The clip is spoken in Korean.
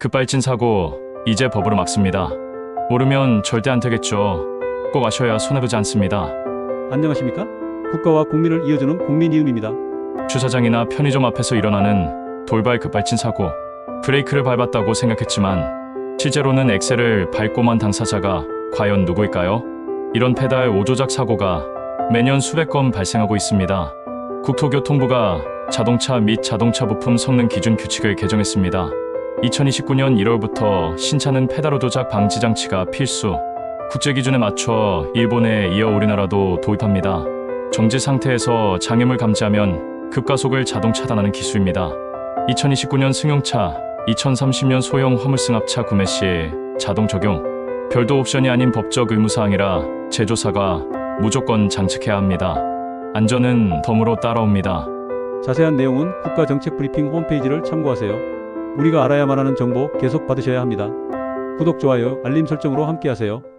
급발진 사고 이제 법으로 막습니다. 모르면 절대 안 되겠죠. 꼭 아셔야 손해보지 않습니다. 안녕하십니까? 국가와 국민을 이어주는 국민이음입니다. 주차장이나 편의점 앞에서 일어나는 돌발 급발진 사고. 브레이크를 밟았다고 생각했지만 실제로는 엑셀을 밟고만 당사자가 과연 누구일까요? 이런 페달 오조작 사고가 매년 수백 건 발생하고 있습니다. 국토교통부가 자동차 및 자동차 부품 성능 기준 규칙을 개정했습니다. 2029년 1월부터 신차는 페달 오조작 방지 장치가 필수. 국제 기준에 맞춰 일본에 이어 우리나라도 도입합니다. 정지 상태에서 장애물 감지하면 급가속을 자동 차단하는 기술입니다. 2029년 승용차, 2030년 소형 화물승합차 구매 시 자동 적용. 별도 옵션이 아닌 법적 의무사항이라 제조사가 무조건 장착해야 합니다. 안전은 덤으로 따라옵니다. 자세한 내용은 국가정책 브리핑 홈페이지를 참고하세요. 우리가 알아야만 하는 정보 계속 받으셔야 합니다. 구독, 좋아요, 알림 설정으로 함께하세요.